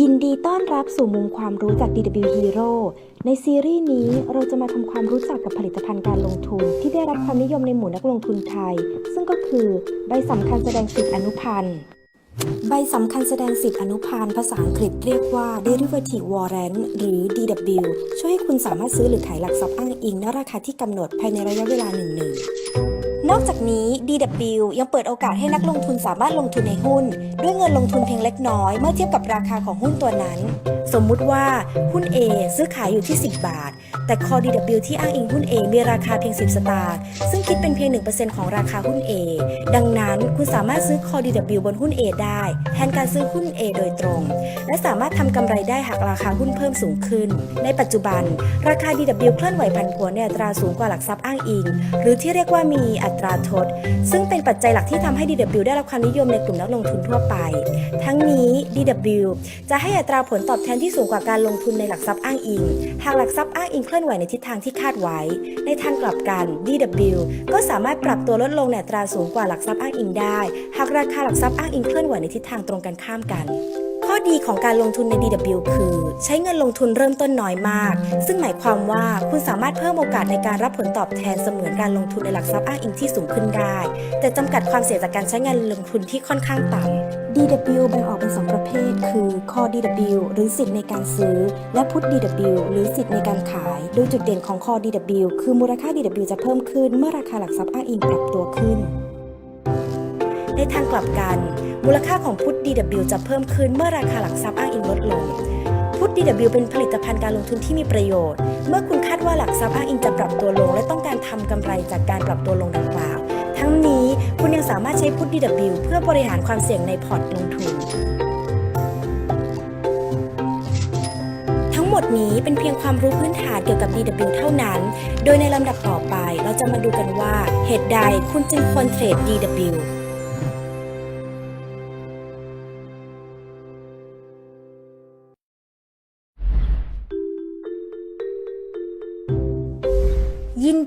ยินดีต้อนรับสู่มุมความรู้จาก DW Hero ในซีรีส์นี้เราจะมาทำความรู้จักกับผลิตภัณฑ์การลงทุน ที่ได้รับความนิยมในหมู่นักลงทุนไทย ซึ่งก็คือใบสำคัญแสดงสิทธิอนุพันธ์ ใบสำคัญแสดงสิทธิอนุพันธ์ภาษาอังกฤษเรียกว่า Derivative Warrant หรือ DW ช่วยให้คุณสามารถซื้อหรือขายหลักทรัพย์อ้างอิงณราคาที่กำหนดภายในระยะเวลาหนึ่งหนึ่ง นอกจากนี้ DW ยังเปิดโอกาสให้นักลงทุนสามารถลงทุนในหุ้น ด้วยเงินลงทุนเพียงเล็กน้อยเมื่อเทียบกับราคาของหุ้นตัวนั้น สมมุติว่าหุ้น A ซื้อขายอยู่ที่ 10 บาท แต่ Core DW ที่อ้างอิงหุ้น A มีราคาเพียง 10 สตางค์ ซึ่งคิดเป็นเพียง 1%ของราคาหุ้น A ดังนั้นคุณสามารถซื้อ Core DW บนหุ้น A ได้ แทนการซื้อหุ้น A โดยตรง และสามารถทำกำไรได้หากราคาหุ้นเพิ่มสูงขึ้น ในปัจจุบัน ราคา DW เคลื่อนไหวผันผวนในอัตราสูงกว่าหลักทรัพย์อ้างอิง หรือที่เรียกว่ามีอัตราทด ซึ่งเป็นปัจจัยหลักที่ทำให้ DW ได้รับความนิยมในกลุ่มนักลงทุนทั่วไป ทั้งนี้ DW จะให้อัตราผลตอบแทนที่สูงกว่าการลงทุนในหลักทรัพย์อ้างอิง หากหลักทรัพย์อ้างอิงเคลื่อนไหวในทิศทางที่คาดไว้ ในทางกลับกัน DW ก็สามารถปรับตัวลดลงในตราสูงกว่าหลักทรัพย์อ้างอิงได้ หากราคาหลักทรัพย์อ้างอิงเคลื่อนไหวในทิศทางตรงกันข้ามกันข้อดีของการลงทุนใน DW คือ ใช้เงินลงทุนเริ่มต้นน้อยมาก ซึ่งหมายความว่าคุณสามารถเพิ่มโอกาสในการรับผลตอบแทนเสมือนการลงทุนในหลักทรัพย์อ้างอิงที่สูงขึ้นได้ แต่จำกัดความเสี่ยงจากการใช้เงินลงทุนที่ค่อนข้างต่ำ DW แบ่งออกเป็น 2 ประเภท คือ Core DW หรือสิทธิ์ในการซื้อ และ Put DW หรือสิทธิ์ในการขาย โดยจุดเด่นของ Core DW คือมูลค่า DW จะเพิ่มขึ้นเมื่อราคาหลักทรัพย์อ้างอิงปรับตัวขึ้น ในทางกลับกัน มูลค่าของพุท DW จะเพิ่มขึ้นเมื่อราคาหลักทรัพย์อ้างอิงลดลงพุท DW เป็นผลิตภัณฑ์การลงทุนที่มีประโยชน์ เมื่อคุณคาดว่าหลักทรัพย์อ้างอิงจะปรับตัวลง และต้องการทำกำไรจากการปรับตัวลงดังกล่าว ทั้งนี้ คุณยังสามารถใช้พุท DW เพื่อบริหารความเสี่ยงในพอร์ตลงทุน ทั้งหมดนี้เป็นเพียงความรู้พื้นฐานเกี่ยวกับ DW เท่านั้น โดยในลำดับต่อไปเราจะมาดูกันว่าเหตุใดคุณจึงควรเทรด DW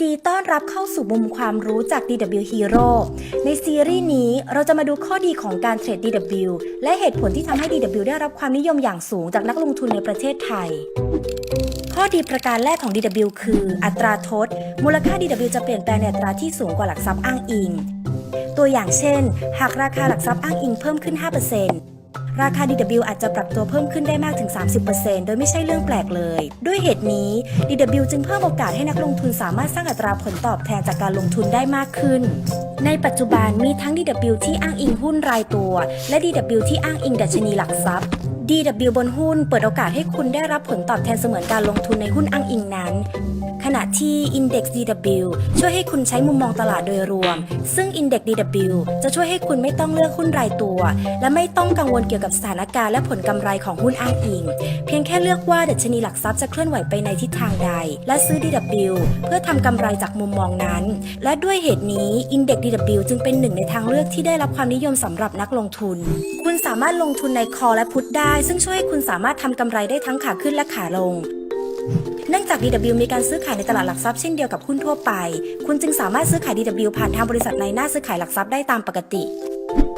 ดีต้อนรับเข้าสู่มุมความรู้จาก DW Hero ในซีรีส์นี้เราจะมาดูข้อดีของการเทรด DW และเหตุผลที่ทำให้ DW ได้รับความนิยมอย่างสูงจากนักลงทุนในประเทศไทย ข้อดีประการแรกของ DW คือ อัตราทด มูลค่า DW จะเปลี่ยนแปลงในอัตราที่สูงกว่าหลักทรัพย์อ้างอิง ตัวอย่างเช่น หากราคาหลักทรัพย์อ้างอิงเพิ่มขึ้น 5% ราคา DW อาจจะปรับตัวเพิ่มขึ้นได้มากถึง 30%โดยไม่ใช่เรื่องแปลกเลย ด้วยเหตุนี้ DW จึงเพิ่มโอกาสให้นักลงทุนสามารถสร้างอัตราผลตอบแทนจากการลงทุนได้มากขึ้น ในปัจจุบันมีทั้ง DW ที่อ้างอิงหุ้นรายตัว และ DW ที่อ้างอิงดัชนีหลักทรัพย์ DW บนหุ้นเปิดโอกาสให้คุณได้รับผลตอบแทนเสมือนการลงทุนในหุ้นอ้างอิงนั้น ณะที่ Index DW ช่วยให้คุณใช้มุมมองตลาดโดยรวม ซึ่ง Index DW จะช่วยให้คุณไม่ต้องเลือกหุ้นรายตัว และไม่ต้องกังวลเกี่ยวกับสถานการณ์และผลกำไรของหุ้นอ้างอิง เพียงแค่เลือกว่าดัชนีหลักทรัพย์จะเคลื่อนไหวไปในทิศทางใด และซื้อ DW เพื่อทำกำไรจากมุมมองนั้น และด้วยเหตุนี้ Index DW จึงเป็นหนึ่งในทางเลือกที่ได้รับความนิยมสำหรับนักลงทุน คุณสามารถลงทุนใน Call และ Put ได้ ซึ่งช่วยให้คุณสามารถทำกำไรได้ทั้งขาขึ้นและขาลง เนื่องจาก DW มีการซื้อขายในตลาดหลักทรัพย์เช่นเดียวกับหุ้นทั่วไป คุณจึงสามารถซื้อขาย DW ผ่านทางบริษัทในหน้าซื้อขายหลักทรัพย์ได้ตามปกติ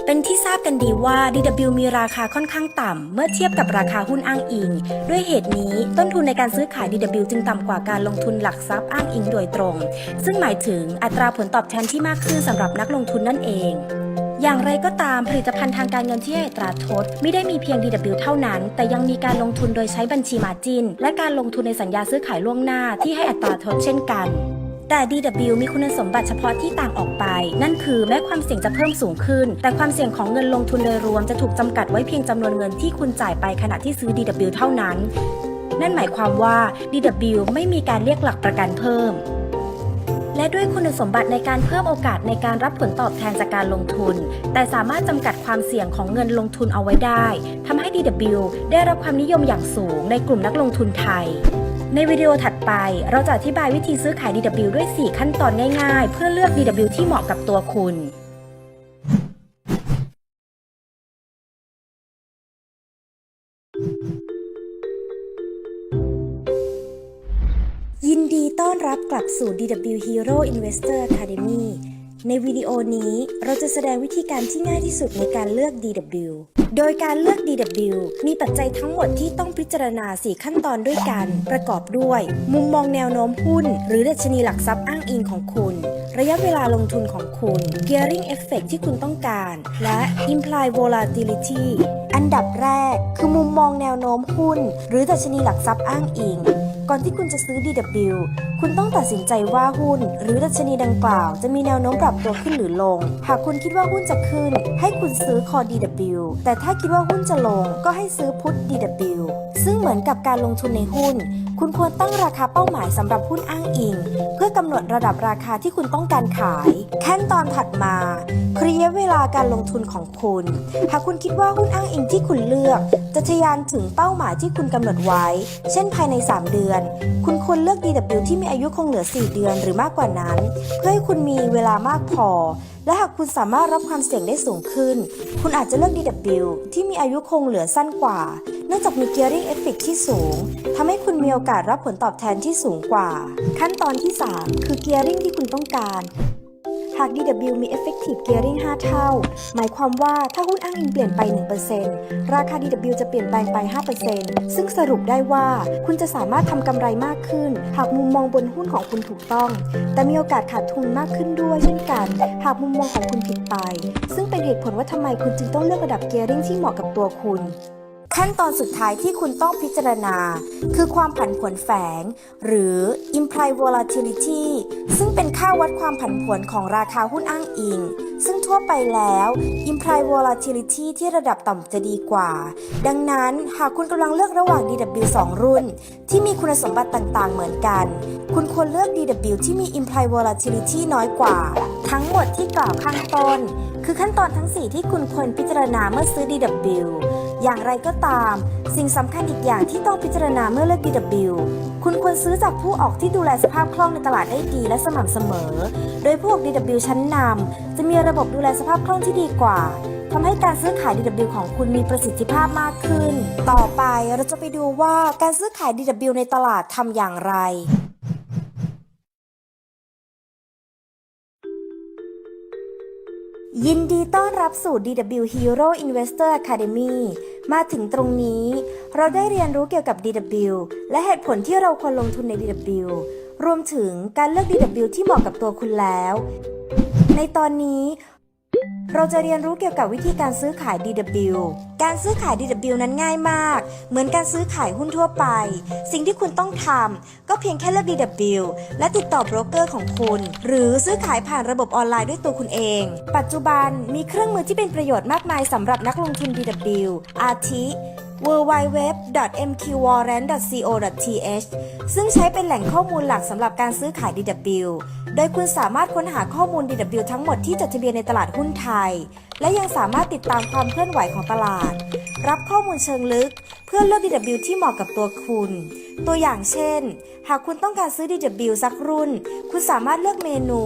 เป็นที่ทราบกันดีว่า DW มีราคาค่อนข้างต่ำ เมื่อเทียบกับราคาหุ้นอ้างอิง ด้วยเหตุนี้ต้นทุนในการซื้อขาย DW จึงต่ำกว่าการลงทุนหลักทรัพย์อ้างอิงโดยตรง ซึ่งหมายถึงอัตราผลตอบแทนที่มากขึ้นสำหรับนักลงทุนนั่นเอง อย่างไรก็ตามผลิตภัณฑ์ทางการเงินที่ให้อัตราทดไม่ได้มีเพียง DW เท่านั้น แต่ยังมีการลงทุนโดยใช้บัญชีมาจิน และการลงทุนในสัญญาซื้อขายล่วงหน้าที่ให้อัตราทดเช่นกันแต่ DW มีคุณสมบัติเฉพาะที่ต่างออกไป นั่นคือแม้ความเสี่ยงจะเพิ่มสูงขึ้น แต่ความเสี่ยงของเงินลงทุนโดยรวมจะถูกจำกัดไว้เพียงจำนวนเงินที่คุณจ่ายไปขณะที่ซื้อ DW เท่านั้น นั่นหมายความว่า DW ไม่มีการเรียกหลักประกันเพิ่ม และด้วยคุณสมบัติในการเพิ่มโอกาสในการรับผลตอบแทนจากการลงทุน แต่สามารถจำกัดความเสี่ยงของเงินลงทุนเอาไว้ได้ทำให้ DW ได้รับความนิยมอย่างสูงในกลุ่มนักลงทุนไทย ในวิดีโอถัดไปเราจะอธิบายวิธีซื้อขาย DW ด้วย 4 ขั้นตอนง่ายๆ เพื่อเลือก DW ที่เหมาะกับตัวคุณ รับกลับสู่ DW Hero Investor Academy ในวิดีโอนี้เราจะแสดงวิธีการที่ง่ายที่สุดในการเลือก DW โดยการเลือก DW มีปัจจัยทั้งหมดที่ต้องพิจารณา 4 ขั้นตอนด้วยกัน ประกอบด้วย มุมมองแนวโน้มหุ้น หรือดัชนีหลักทรัพย์อ้างอิงของคุณ ระยะเวลาลงทุนของคุณ Gearing Effect ที่คุณต้องการ และ Implied Volatility อันดับแรกคือมุมมองแนวโน้มหุ้น หรือดัชนีหลักทรัพย์อ้างอิง ก่อนที่คุณจะซื้อ DW คุณต้องตัดสินใจว่าหุ้น หรือดัชนีดังกล่าว จะมีแนวโน้มปรับตัวขึ้นหรือลง หากคุณคิดว่าหุ้นจะขึ้น ให้คุณซื้อคอ DW แต่ถ้าคิดว่าหุ้นจะลง ก็ให้ซื้อพุท DW ซึ่งเหมือนกับการลงทุนในหุ้น คุณควรตั้งราคาเป้าหมายสำหรับหุ้นอ้างอิง เพื่อกำหนดระดับราคาที่คุณต้องการขาย ขั้นตอนถัดมาคือระยะเวลาการลงทุนของคุณ หากคุณคิดว่าหุ้นอ้างอิงที่คุณเลือก จะทะยานถึงเป้าหมายที่คุณกำหนดไว้ เช่นภายใน 3 เดือน คุณควรเลือก DW ที่มีอายุคงเหลือ 4 เดือนหรือมากกว่านั้น เพื่อให้คุณมีเวลามากพอและหากคุณสามารถรับความเสี่ยงได้สูงขึ้น คุณอาจจะเลือก DW ที่มีอายุคงเหลือสั้นกว่า เนื่องจากมี gearing effect ที่สูงทำให้คุณมีโอกาสรับผลตอบแทนที่สูงกว่า ขั้นตอนที่ 3 คือ gearing ที่คุณต้องการาก DW มี effective gearing 5 เท่า หมายความว่าถ้าหุ้นอ้างอิงเปลี่ยนไป 1%ราคา DW จะเปลี่ยนแปลงไป 5%ซึ่งสรุปได้ว่า คุณจะสามารถทำกำไรมากขึ้น หากมุมมองบนหุ้นของคุณถูกต้อง แต่มีโอกาสขาดทุนมากขึ้นด้วยเช่นกัน หากมุมมองของคุณผิดไป ซึ่งเป็นเหตุผลว่าทำไมคุณจึงต้องเลือกระดับ gearing ที่เหมาะกับตัวคุณ ขั้นตอนสุดท้ายที่คุณต้องพิจารณา คือความผันผวนแฝง หรือ implied volatility ซึ่งเป็นค่าวัดความผันผวนของราคาหุ้นอ้างอิง ซึ่งทั่วไปแล้ว implied volatility ที่ระดับต่ำจะดีกว่า ดังนั้นหากคุณกำลังเลือกระหว่าง DW 2 รุ่น ที่มีคุณสมบัติต่างๆ เหมือนกัน คุณควรเลือก DW ที่มี implied volatility น้อยกว่า ทั้งหมดที่กล่าวข้างต้น คือขั้นตอนทั้ง 4 ที่คุณควรพิจารณาเมื่อซื้อ DW อย่างไรก็ตาม สิ่งสำคัญอีกอย่างที่ต้องพิจารณาเมื่อเลือก DW คุณควรซื้อจากผู้ออกที่ดูแลสภาพคล่องในตลาดได้ดีและสม่ำเสมอ โดยผู้ออก DW ชั้นนำจะมีระบบดูแลสภาพคล่องที่ดีกว่าทำให้การซื้อขาย DW ของคุณมีประสิทธิภาพมากขึ้น ต่อไปเราจะไปดูว่าการซื้อขาย DW ในตลาดทำอย่างไร ยินดีต้อนรับสู่ DW Hero Investor Academy มาถึงตรงนี้ เราได้เรียนรู้เกี่ยวกับ DW และเหตุผลที่เราควรลงทุนใน DW รวมถึงการเลือก DW ที่เหมาะกับตัวคุณแล้ว ในตอนนี้ เราจะเรียนรู้เกี่ยวกับวิธีการซื้อขาย DW การซื้อขาย DW นั้นง่ายมาก เหมือนการซื้อขายหุ้นทั่วไป สิ่งที่คุณต้องทำก็เพียงแค่เลือก DW และติดต่อโบรกเกอร์ของคุณ หรือซื้อขายผ่านระบบออนไลน์ด้วยตัวคุณเอง ปัจจุบันมีเครื่องมือที่เป็นประโยชน์มากมายสำหรับนักลงทุน DW อาทิ www.mqwarrant.co.th ซึ่งใช้เป็นแหล่งข้อมูลหลักสำหรับการซื้อขาย DW โดยคุณสามารถค้นหาข้อมูล DW ทั้งหมดที่จดทะเบียนในตลาดหุ้นไทย และยังสามารถติดตามความเคลื่อนไหวของตลาด รับข้อมูลเชิงลึก เพื่อเลือก DW ที่เหมาะกับตัวคุณ ตัวอย่างเช่นากคุณต้องการซื้อ DW สักรุ่น คุณสามารถเลือกเมนู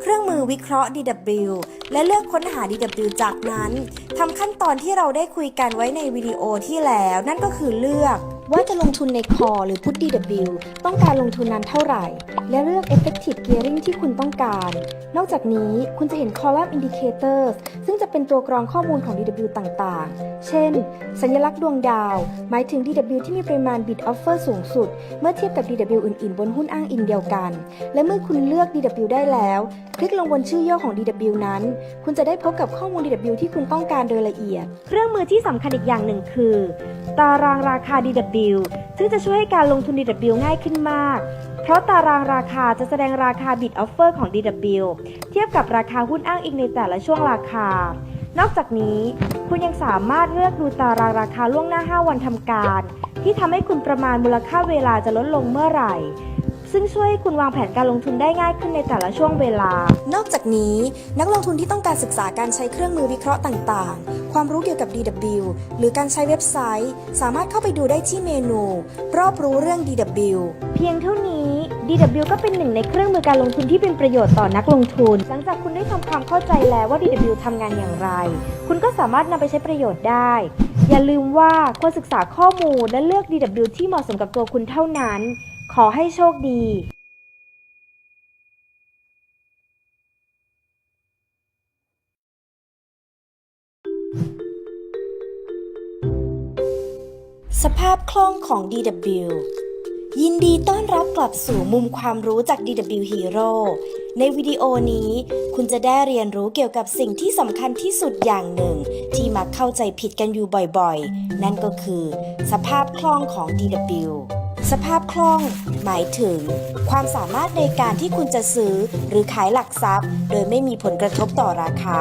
เครื่องมือวิเคราะห์ DW และเลือกค้นหา DW จากนั้นทำขั้นตอนที่เราได้คุยกันไว้ในวิดีโอที่แล้ว นั่นก็คือเลือก ว่าจะลงทุนในคอหรือพุท DW ต้องการลงทุนนานเท่าไหร่ และเลือก Effective Gearing ที่คุณต้องการ นอกจากนี้คุณจะเห็น Column Indicators ซึ่งจะเป็นตัวกรองข้อมูลของ DW ต่างๆ เช่น สัญลักษณ์ดวงดาว หมายถึง DW ที่มีปริมาณ Bid Offer สูงสุด เมื่อเทียบกับ DW อื่นๆ บนหุ้นอ้างอิงเดียวกัน และเมื่อคุณเลือก DW ได้แล้ว คลิกลงบนชื่อย่อของ DW นั้น คุณจะได้พบกับข้อมูล DW ที่คุณต้องการโดยละเอียด เครื่องมือที่สำคัญอีกอย่างหนึ่งคือ ตารางราคา DW ซึ่งจะช่วยให้การลงทุน DW ง่ายขึ้นมาก เพราะตารางราคาจะแสดงราคา Bid Offer ของ DW เทียบกับราคาหุ้นอ้างอิงในแต่ละช่วงราคา นอกจากนี้ คุณยังสามารถเลือกดูตารางราคาล่วงหน้า 5 วันทำการ ที่ทำให้คุณประมาณมูลค่าเวลาจะลดลงเมื่อไหร่ ซึ่งช่วยให้คุณวางแผนการลงทุนได้ง่ายขึ้นในแต่ละช่วงเวลา นอกจากนี้นักลงทุนที่ต้องการศึกษาการใช้เครื่องมือวิเคราะห์ต่างๆ ความรู้เกี่ยวกับ DW หรือการใช้เว็บไซต์ สามารถเข้าไปดูได้ที่เมนู รอบรู้เรื่อง DW เพียงเท่านี้ DW ก็เป็นหนึ่งในเครื่องมือการลงทุนที่เป็นประโยชน์ต่อนักลงทุน หลังจากคุณได้ทำความเข้าใจแล้วว่า DW ทำงานอย่างไร คุณก็สามารถนำไปใช้ประโยชน์ได้ อย่าลืมว่าควรศึกษาข้อมูลและเลือก DW ที่เหมาะสมกับตัวคุณเท่านั้น ขอให้โชคดีสภาพคล่องของ DW ยินดีต้อนรับกลับสู่มุมความรู้จาก DW Hero ในวิดีโอนี้คุณจะได้เรียนรู้เกี่ยวกับสิ่งที่สำคัญที่สุดอย่างหนึ่ง ที่มักเข้าใจผิดกันอยู่บ่อยๆ นั่นก็คือ สภาพคล่องของ DW สภาพคล่อง หมายถึง ความสามารถในการที่คุณจะซื้อหรือขายหลักทรัพย์ โดยไม่มีผลกระทบต่อราคา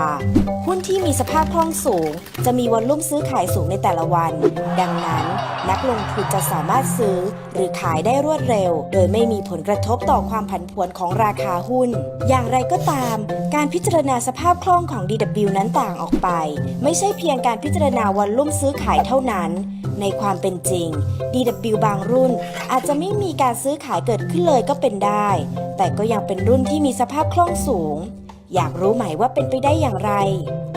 หุ้นที่มีสภาพคล่องสูง จะมีวอลลุ่มซื้อขายสูงในแต่ละวัน ดังนั้น นักลงทุนจะสามารถซื้อ หรือขายได้รวดเร็ว โดยไม่มีผลกระทบต่อความผันผวนของราคาหุ้น อย่างไรก็ตาม การพิจารณาสภาพคล่องของ DW นั้นต่างออกไป ไม่ใช่เพียงการพิจารณาวอลลุ่มซื้อขายเท่านั้น ในความเป็นจริง DW บางรุ่น อาจจะไม่มีการซื้อขายเกิดขึ้นเลยก็เป็นได้ แต่ก็ยังเป็นรุ่นที่มีสภาพคล่องสูง อยากรู้ไหมว่าเป็นไปได้อย่างไร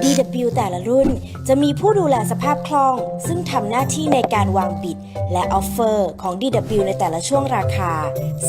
DW แต่ละรุ่นจะมีผู้ดูแลสภาพคล่อง ซึ่งทำหน้าที่ในการวางบิดและออฟเฟอร์ของ DW ในแต่ละช่วงราคา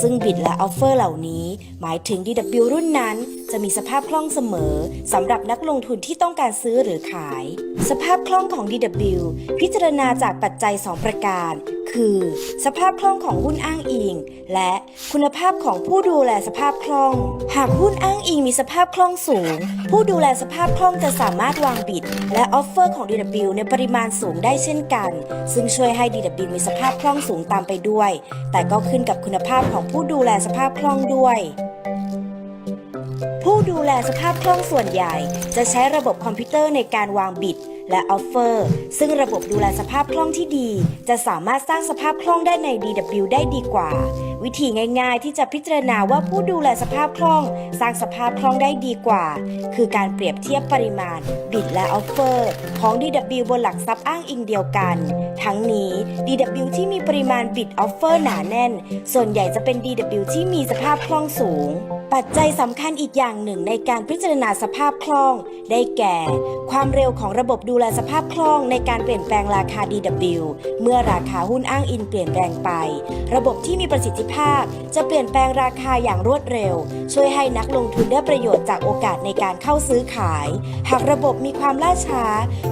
ซึ่งบิดและออฟเฟอร์เหล่านี้ หมายถึง DW รุ่นนั้น จะมีสภาพคล่องเสมอสำหรับนักลงทุนที่ต้องการซื้อหรือขาย สภาพคล่องของ DW พิจารณาจากปัจจัย 2 ประการ คือ สภาพคล่องของหุ้นอ้างอิง และคุณภาพของผู้ดูแลสภาพคล่อง หากหุ้นอ้างอิงมีสภาพคล่องสูง ผู้ดูแลสภาพคล่องจะสามารถวางบิด และออฟเฟอร์ของ DW ในปริมาณสูงได้เช่นกัน ซึ่งช่วยให้ DW มีสภาพคล่องสูงตามไปด้วย แต่ก็ขึ้นกับคุณภาพของผู้ดูแลสภาพคล่องด้วย ผู้ดูแลสภาพคล่องส่วนใหญ่ จะใช้ระบบคอมพิวเตอร์ในการวางบิดและออฟเฟอร์ ซึ่งระบบดูแลสภาพคล่องที่ดี จะสามารถสร้างสภาพคล่องได้ใน DW ได้ดีกว่า วิธีง่ายๆ ที่จะพิจารณาว่าผู้ดูแลสภาพคล่อง สร้างสภาพคล่องได้ดีกว่า คือการเปรียบเทียบปริมาณ บิดและออฟเฟอร์ ของ DW บนหลักทรัพย์อ้างอิงเดียวกัน ทั้งนี้ DW ที่มีปริมาณบิดออฟเฟอร์หนาแน่น ส่วนใหญ่จะเป็น DW ที่มีสภาพคล่องสูง ปัจจัยสำคัญอีกอย่างหนึ่งในการพิจารณาสภาพคล่อง ได้แก่ ความเร็วของระบบดูแลสภาพคล่องในการเปลี่ยนแปลงราคา DW เมื่อราคาหุ้นอ้างอิงเปลี่ยนแปลงไป ระบบที่มีประสิทธิภาพ จะเปลี่ยนแปลงราคาอย่างรวดเร็ว ช่วยให้นักลงทุนได้ประโยชน์จากโอกาสในการเข้าซื้อขาย หากระบบมีความล่าช้า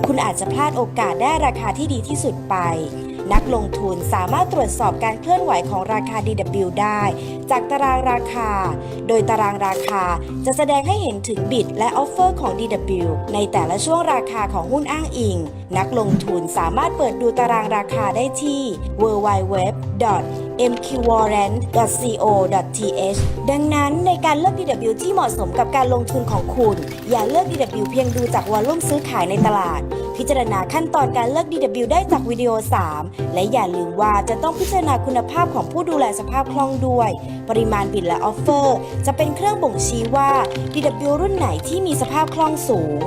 คุณอาจจะพลาดโอกาสได้ราคาที่ดีที่สุดไป นักลงทุนสามารถตรวจสอบการเคลื่อนไหวของราคา DW ได้ จากตารางราคา โดยตารางราคาจะแสดงให้เห็นถึงบิดและออฟเฟอร์ของ DW ในแต่ละช่วงราคาของหุ้นอ้างอิง นักลงทุนสามารถเปิดดูตารางราคาได้ที่ www. mqwarrant.co.th ดังนั้นในการเลือก DW ที่เหมาะสมกับการลงทุนของคุณ อย่าเลือก DW เพียงดูจากวอลลุ่มซื้อขายในตลาด พิจารณาขั้นตอนการเลือก DW ได้จากวิดีโอ 3 และอย่าลืมว่าจะต้องพิจารณาคุณภาพของผู้ดูแลสภาพคล่องด้วย ปริมาณบิดและออฟเฟอร์ จะเป็นเครื่องบ่งชี้ว่า DW รุ่นไหนที่มีสภาพคล่องสูง